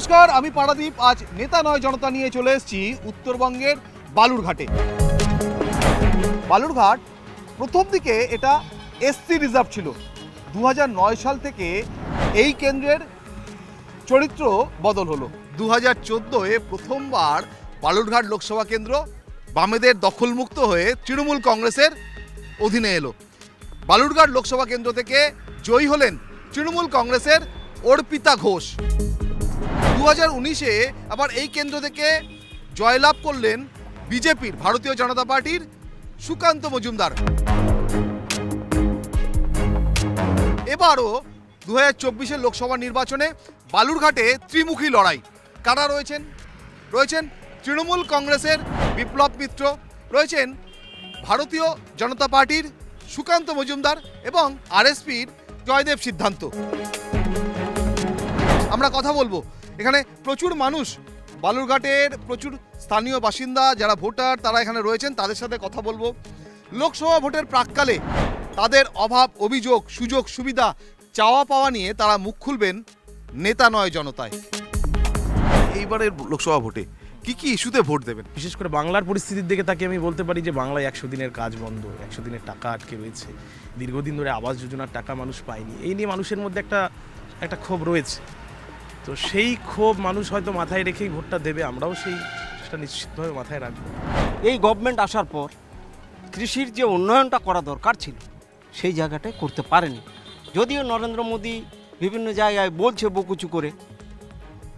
নমস্কার, আমি পারাদীপ। আজ নেতা নয়, জনতা নিয়ে চলে এসেছি উত্তরবঙ্গের বালুরঘাটে। বালুরঘাট প্রথম দিকে এটা এসসি রিজার্ভ ছিল। দু হাজার নয় সাল থেকে এই কেন্দ্রের চরিত্র বদল হলো। দু হাজার চোদ্দোয় প্রথমবার বালুরঘাট লোকসভা কেন্দ্র বামেদের দখলমুক্ত হয়ে তৃণমূল কংগ্রেসের অধীনে এলো। বালুরঘাট লোকসভা কেন্দ্র থেকে জয়ী হলেন তৃণমূল কংগ্রেসের অর্পিতা ঘোষ। দু হাজার উনিশে আবার এই কেন্দ্র থেকে জয়লাভ করলেন বিজেপির, ভারতীয় জনতা পার্টির সুকান্ত মজুমদার। এবারও দু হাজার চব্বিশের লোকসভা নির্বাচনে বালুরঘাটে ত্রিমুখী লড়াই। কারা রয়েছেন? রয়েছেন তৃণমূল কংগ্রেসের বিপ্লব মিত্র, রয়েছেন ভারতীয় জনতা পার্টির সুকান্ত মজুমদার এবং আরএসপির জয়দেব সিদ্ধান্ত। আমরা কথা বলব এখানে প্রচুর মানুষ। বালুরঘাটের প্রচুর স্থানীয় বাসিন্দা যারা ভোটার তারা এখানে রয়েছেন তাদের সাথে কথা বলব। লোকসভা ভোটের প্রাককালে তাদের অভাব অভিযোগ সুযোগ সুবিধা চাওয়া পাওয়া নিয়ে তারা মুখ খুলবেন নেতা নয় জনতায়। এইবারের লোকসভা ভোটে কি কি ইস্যুতে ভোট দেবেন? বিশেষ করে বাংলার পরিস্থিতির দিকে তাকে আমি বলতে পারি যে বাংলায় একশো দিনের কাজ বন্ধ একশো দিনের টাকা আটকে রয়েছে। দীর্ঘদিন ধরে আবাস যোজনার টাকা মানুষ পায়নি। এই নিয়ে মানুষের মধ্যে একটা একটা ক্ষোভ রয়েছে। তো সেই ক্ষোভ মানুষ হয়তো মাথায় রেখেই ভোটটা দেবে আমরাও সেই সেটা নিশ্চিতভাবে মাথায় রাখব। এই গভর্নমেন্ট আসার পর কৃষির যে উন্নয়নটা করা দরকার ছিল সেই জায়গাটায় করতে পারেনি। যদিও নরেন্দ্র মোদী বিভিন্ন জায়গায় বলছে বকুচু করে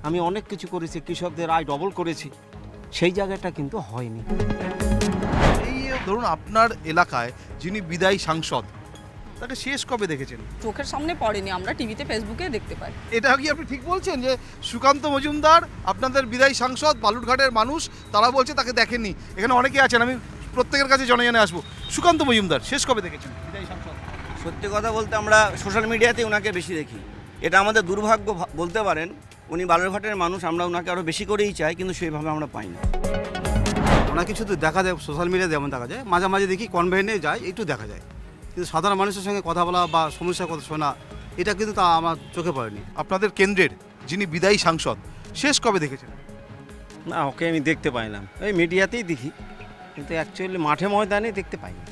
আমি অনেক কিছু করেছি কৃষকদের আয় ডবল করেছি সেই জায়গাটা কিন্তু হয়নি। এই ধরুন আপনার এলাকায় যিনি বিদায়ী সাংসদ তাকে শেষ কবে দেখেছেন? চোখের সামনে পড়েনি আমরা টিভিতে ফেসবুকে দেখতে পাই। এটা কি আপনি ঠিক বলছেন যে সুকান্ত মজুমদার আপনাদের বিদায়ী সাংসদ বালুরঘাটের মানুষ তারা বলছে তাকে দেখেননি এখানে অনেকে আছেন আমি প্রত্যেকের কাছে জনে জনে আসব। সুকান্ত মজুমদার শেষ কবে দেখেছেন বিদায়ী সাংসদ? সত্যি কথা বলতে আমরা সোশ্যাল মিডিয়াতে ওনাকে বেশি দেখি। এটা আমাদের দুর্ভাগ্য ভা- বলতে পারেন উনি বালুরঘাটের মানুষ আমরা ওনাকে আরও বেশি করেই চাই কিন্তু সেইভাবে আমরা পাই না। ওনাকে কিছু তো দেখা যায় সোশ্যাল মিডিয়াতে যেমন দেখা যায় মাঝে মাঝে দেখি কনভেন্টে যায় একটু দেখা যায়। কিন্তু সাধারণ মানুষের সঙ্গে কথা বলা বা সমস্যার কথা শোনা এটা কিন্তু তা আমার চোখে পড়েনি। আপনাদের কেন্দ্রের যিনি বিদায়ী সাংসদ শেষ কবে দেখেছেন? না ওকে আমি দেখতে পাইলাম এই মিডিয়াতেই দেখি। কিন্তু অ্যাকচুয়ালি মাঠে ময়দানে দেখতে পাইনি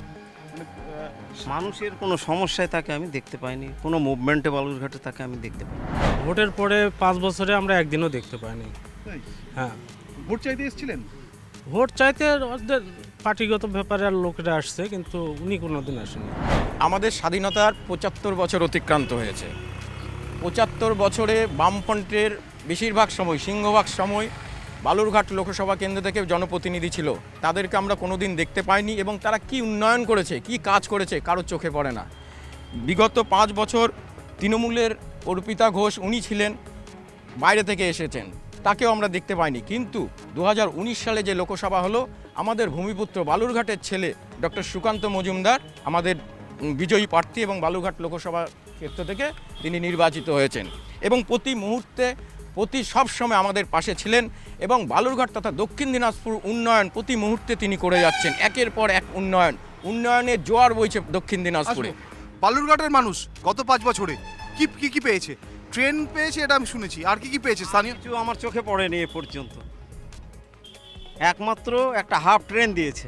মানুষের কোনো সমস্যায় তাকে আমি দেখতে পাইনি কোনো মুভমেন্টে বালুরঘাটে তাকে আমি দেখতে পাইনি। ভোটের পরে পাঁচ বছরে আমরা একদিনও দেখতে পাইনি। হ্যাঁ। ভোট চাইতে এসেছিলেন? ভোট চাইতে ওদের পার্টিগত ব্যাপারে আর লোকেরা আসছে, কিন্তু উনি কোনোদিন আসেনি আমাদের স্বাধীনতার পঁচাত্তর বছর অতিক্রান্ত হয়েছে। পঁচাত্তর বছরে বামফ্রন্টের বেশিরভাগ সময়, সিংহভাগ সময়, বালুরঘাট লোকসভা কেন্দ্র থেকে জনপ্রতিনিধি ছিল। তাদেরকে আমরা কোনোদিন দেখতে পাইনি এবং তারা কি উন্নয়ন করেছে, কি কাজ করেছে, কারোর চোখে পড়ে না। বিগত পাঁচ বছর তৃণমূলের অর্পিতা ঘোষ উনি ছিলেন, বাইরে থেকে এসেছেন। তাকেও আমরা দেখতে পাইনি। কিন্তু দু হাজার উনিশ সালে যে লোকসভা হলো আমাদের ভূমিপুত্র বালুরঘাটের ছেলে ডক্টর সুকান্ত মজুমদার আমাদের বিজয়ী প্রার্থী এবং বালুরঘাট লোকসভা ক্ষেত্র থেকে তিনি নির্বাচিত হয়েছেন। এবং প্রতি মুহূর্তে প্রতি সব সময় আমাদের পাশে ছিলেন এবং বালুরঘাট তথা দক্ষিণ দিনাজপুর উন্নয়ন প্রতি মুহূর্তে তিনি করে যাচ্ছেন। একের পর এক উন্নয়ন। উন্নয়নের জোয়ার বইছে দক্ষিণ দিনাজপুরে। বালুরঘাটের মানুষ গত পাঁচ বছরে কি কি কি পেয়েছে? ট্রেন পেয়েছে এটা আমি শুনেছি। আর কি কি পেয়েছে? স্থানীয় আমার চোখে পড়েনি এ পর্যন্ত। একমাত্র একটা হাফ ট্রেন দিয়েছে।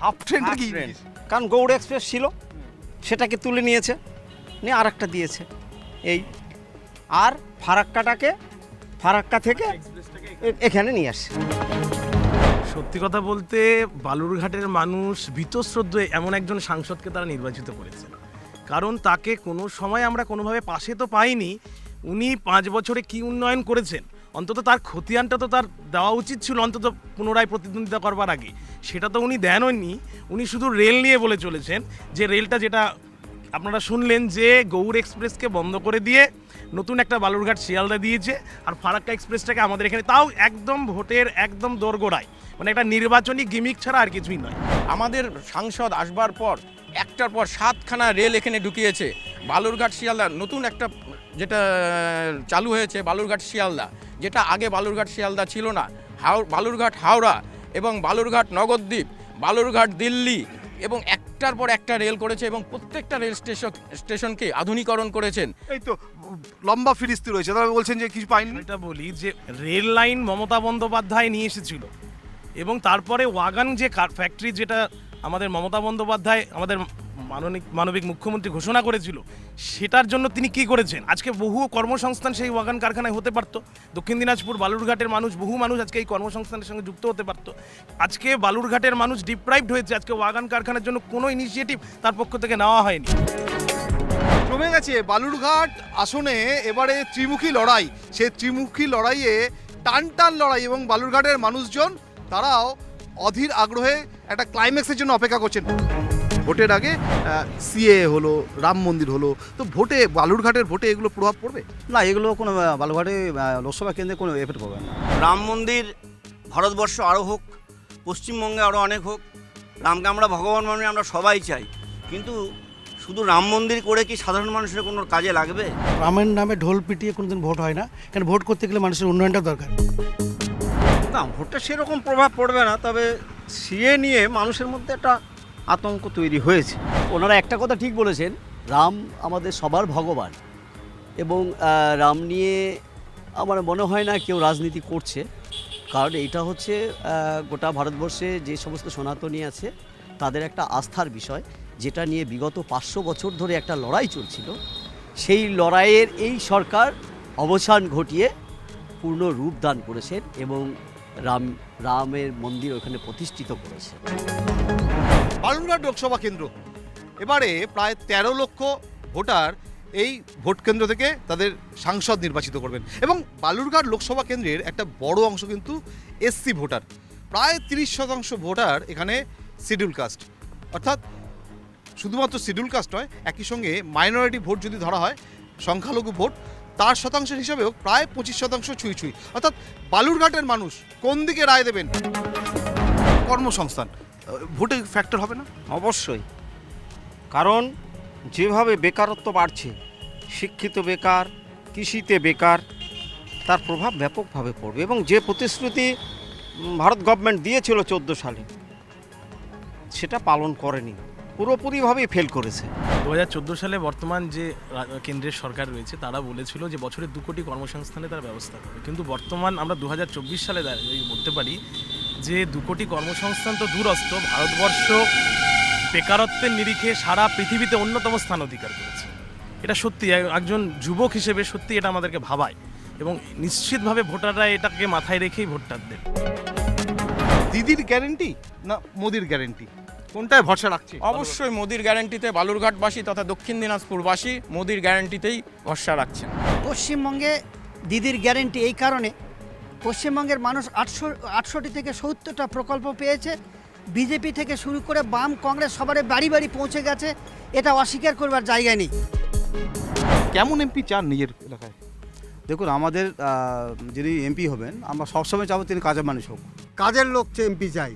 হাফ ট্রেনটা কি ট্রেন কারণ গৌড় এক্সপ্রেস ছিল সেটাকে তুলে নিয়েছে নিয়ে আর একটা দিয়েছে। এই আর ফারাক্কাটাকে ফারাক্কা থেকে এখানে। নিয়ে আসছে। সত্যি কথা বলতে বালুরঘাটের মানুষ ভীতশ্রদ্ধ এমন একজন সাংসদকে তারা নির্বাচিত করেছে কারণ তাকে কোনো সময় আমরা কোনোভাবে পাশে তো পাইনি উনি পাঁচ বছরে কি উন্নয়ন করেছেন? অন্তত তার খতিয়ানটা তো তার দেওয়া উচিত ছিল, অন্তত পুনরায় প্রতিদ্বন্দ্বিতা করবার আগে। সেটা তো উনি দেননি উনি শুধু রেল নিয়ে বলে চলেছেন যে রেলটা যেটা আপনারা শুনলেন যে গৌড় এক্সপ্রেসকে বন্ধ করে দিয়ে নতুন একটা বালুরঘাট শিয়ালদা দিয়েছে আর ফারাক্কা এক্সপ্রেসটাকে আমাদের এখানে তাও একদম ভোটের একদম দোরগোড়ায়। মানে একটা নির্বাচনী গিমিক ছাড়া আর কিছুই নয়। আমাদের সাংসদ আসবার পর, একটার পর সাতখানা রেল এখানে ঢুকিয়েছে। বালুরঘাট শিয়ালদা নতুন একটা যেটা চালু হয়েছে বালুরঘাট শিয়ালদা যেটা আগে বালুরঘাট শিয়ালদা ছিল না। হাও বালুরঘাট হাওড়া এবং বালুরঘাট নগরদ্বীপ বালুরঘাট দিল্লি এবং একটার পর একটা রেল করেছে এবং প্রত্যেকটা রেল স্টেশন স্টেশনকে আধুনিকরণ করেছেন। এই তো লম্বা ফিরিস্তি রয়েছে। তারা বলছেন যে কিছু পাইনি? এটা বলি যে রেল লাইন মমতা বন্দ্যোপাধ্যায় নিয়ে এসেছিল এবং তারপরে ওয়াগান যে ফ্যাক্টরি যেটা আমাদের মমতা বন্দ্যোপাধ্যায় আমাদের মাননিক মানবিক মুখ্যমন্ত্রী ঘোষণা করেছিল, সেটার জন্য তিনি কি করেছেন? আজকে বহু কর্মসংস্থান সেই ওয়াগান কারখানায় হতে পারত। দক্ষিণ দিনাজপুর বালুরঘাটের মানুষ, বহু মানুষ আজকে এই কর্মসংস্থানের সঙ্গে যুক্ত হতে পারত। আজকে বালুরঘাটের মানুষ ডিপ্রাইভড হয়েছে, আজকে ওয়াগান কারখানার জন্য কোনো ইনিশিয়েটিভ তার পক্ষ থেকে নেওয়া হয়নি। জমে গেছে, বালুরঘাট আসনে এবারে ত্রিমুখী লড়াই। সে ত্রিমুখী লড়াইয়ে টান টান লড়াই এবং বালুরঘাটের মানুষজন, তারাও অধীর আগ্রহে একটা ক্লাইম্যাক্সের জন্য অপেক্ষা করছেন। ভোটের আগে সিএ হলো রাম মন্দির হলো তো ভোটে বালুরঘাটের ভোটে এগুলো প্রভাব পড়বে? না এগুলো কোনো আহ, বালুঘাটে লোকসভা কেন্দ্রে কোনো এফেক্ট করবে না। রাম মন্দির ভারতবর্ষ আরও হোক পশ্চিমবঙ্গে আরও অনেক হোক রামকে আমরা ভগবান মানে আমরা সবাই চাই। কিন্তু শুধু রাম মন্দির করে কি সাধারণ মানুষের কোনো কাজে লাগবে? রামের নামে ঢোল পিটিয়ে কোনোদিন ভোট হয় না কারণ ভোট করতে গেলে মানুষের উন্নয়নটা দরকার। না ভোটটা সেরকম প্রভাব পড়বে না তবে সিএ নিয়ে মানুষের মধ্যে একটা আতঙ্ক তৈরি হয়েছে। ওনারা একটা কথা ঠিক বলেছেন, রাম আমাদের সবার ভগবান এবং রাম নিয়ে আমার মনে হয় না কেউ রাজনীতি করছে। কারণ এটা হচ্ছে গোটা ভারতবর্ষে যে সমস্ত সনাতনী আছে, তাদের একটা আস্থার বিষয়, যেটা নিয়ে বিগত পাঁচশো বছর ধরে একটা লড়াই চলছিল। সেই লড়াইয়ের এই সরকার অবসান ঘটিয়ে পূর্ণ রূপ দান করেছেন এবং রাম, রামের মন্দির ওখানে প্রতিষ্ঠিত করেছে। বালুরঘাট লোকসভা কেন্দ্র। এবারে প্রায় তেরো লক্ষ ভোটার এই ভোট কেন্দ্র থেকে তাদের সাংসদ নির্বাচিত করবেন। এবং বালুরঘাট লোকসভা কেন্দ্রের একটা বড় অংশ কিন্তু এসসি ভোটার। প্রায় তিরিশ শতাংশ ভোটার এখানে শিডিউল কাস্ট। অর্থাৎ শুধুমাত্র শিডিউল কাস্ট নয়, একই সঙ্গে মাইনরিটি ভোট যদি ধরা হয়, সংখ্যালঘু ভোট, তার শতাংশের হিসাবেও প্রায় পঁচিশ শতাংশ ছুঁই ছুঁই। অর্থাৎ বালুরঘাটের মানুষ কোন দিকে রায় দেবেন? কর্মসংস্থান। ভোটে ফ্যাক্টর হবে না? অবশ্যই। কারণ যেভাবে বেকারত্ব বাড়ছে শিক্ষিত বেকার কৃষিতে বেকার তার প্রভাব ব্যাপকভাবে পড়বে এবং যে প্রতিশ্রুতি ভারত গভর্নমেন্ট দিয়েছিল চোদ্দ সালে সেটা পালন করেনি। পুরোপুরিভাবেই ফেল করেছে। দু হাজার চোদ্দ সালে বর্তমান যে কেন্দ্রের সরকার রয়েছে তারা বলেছিল যে বছরে দু কোটি কর্মসংস্থানে তার ব্যবস্থা করবে কিন্তু বর্তমান আমরা দু হাজার চব্বিশ সালে দাঁড়িয়ে বলতে পারি যে দু কোটি কর্মসংস্থান তো দূরস্থ ভারতবর্ষ বেকারত্বের নিরিখে সারা পৃথিবীতে অন্যতম স্থান অধিকার করেছে। এটা সত্যি একজন যুবক হিসেবে সত্যি এটা আমাদেরকে ভাবায় এবং নিশ্চিতভাবে ভোটাররা এটাকে মাথায় রেখেই ভোটটা দেন। দিদির গ্যারেন্টি না মোদির গ্যারেন্টি কোনটায় ভরসা রাখছে? অবশ্যই মোদির গ্যারেন্টিতে বালুরঘাটবাসী তথা দক্ষিণ দিনাজপুরবাসী মোদির গ্যারেন্টিতেই ভরসা রাখছেন। পশ্চিমবঙ্গে দিদির গ্যারেন্টি এই কারণে পশ্চিমবঙ্গের মানুষ আটশো আটষট্টি থেকে সত্তরটা প্রকল্প পেয়েছে। বিজেপি থেকে শুরু করে বাম কংগ্রেস সবারে বাড়ি বাড়ি পৌঁছে গেছে। এটা অস্বীকার করবার জায়গা নেই। কেমন এমপি চান নিজের এলাকায়? দেখুন আমাদের যিনি এমপি হবেন আমরা সবসময় চাবো তিনি কাজের মানুষ হোক। কাজের লোক এমপি চাই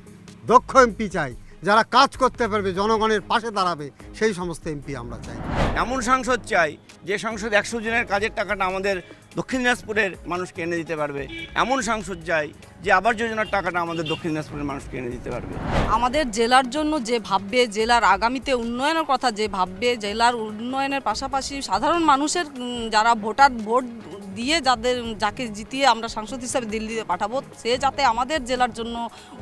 দক্ষ এমপি চাই যারা কাজ করতে পারবে জনগণের পাশে দাঁড়াবে সেই সমস্ত এমপি আমরা চাই। এমন সাংসদ চাই যে সাংসদ একশো জনের কাজের টাকাটা আমাদের দক্ষিণ দিনাজপুরের মানুষকে এনে দিতে পারবে। এমন সাংসদ চাই যে আবার যোজনার টাকাটা আমাদের দক্ষিণ দিনাজপুরের মানুষকে এনে দিতে পারবে। আমাদের জেলার জন্য যে ভাববে, জেলার আগামীতে উন্নয়নের কথা যে ভাববে, জেলার উন্নয়নের পাশাপাশি সাধারণ মানুষের যারা ভোটার, ভোট দিয়ে যাদের যাকে জিতিয়ে আমরা সাংসদ হিসাবে দিল্লিতে পাঠাবো সে যাতে আমাদের জেলার জন্য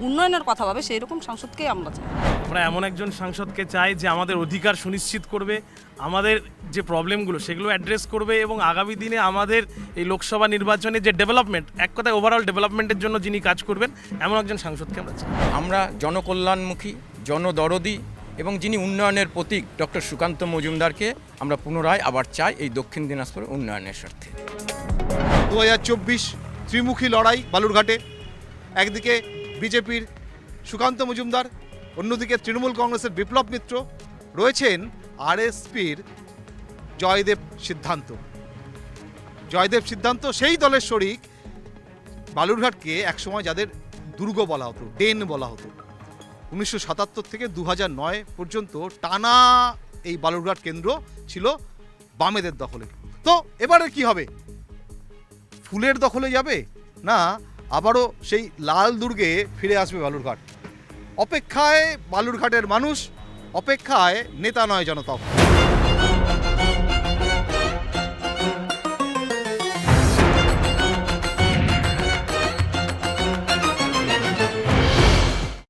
উন্নয়নের কথা ভাবে সেই রকম সাংসদকেই আমরা চাই। আমরা এমন একজন সাংসদকে চাই যে আমাদের অধিকার সুনিশ্চিত করবে আমাদের যে প্রবলেমগুলো সেগুলো অ্যাড্রেস করবে এবং আগামী দিনে আমাদের এই লোকসভা নির্বাচনে যে ডেভেলপমেন্ট এক কথায় ওভারঅল ডেভেলপমেন্টের জন্য যিনি কাজ করবেন এমন একজন সাংসদকে আমরা চাই। আমরা জনকল্যাণমুখী জনদরদি এবং যিনি উন্নয়নের প্রতীক ডক্টর সুকান্ত মজুমদারকে আমরা পুনরায় আবার চাই এই দক্ষিণ দিনাজপুরের উন্নয়নের স্বার্থে। দু ত্রিমুখী লড়াই বালুরঘাটে। একদিকে বিজেপির সুকান্ত মজুমদার, অন্যদিকে তৃণমূল কংগ্রেসের বিপ্লব মিত্র। রয়েছেন আরএসপির জয়দেব সিদ্ধান্ত। জয়দেব সিদ্ধান্ত, সেই দলের শরিক বালুরঘাটকে একসময় যাদের দুর্গ বলা হতো, ডেন বলা হতো। উনিশশো সাতাত্তর থেকে দু পর্যন্ত টানা এই বালুরঘাট কেন্দ্র ছিল বামেদের দখলে। তো এবারে কি হবে? ফুলের দখলে যাবে? না, আবারও সেই লাল দুর্গে ফিরে আসবে বালুরঘাট অপেক্ষায় বালুরঘাটের মানুষ, অপেক্ষায় নেতা নয় জনতা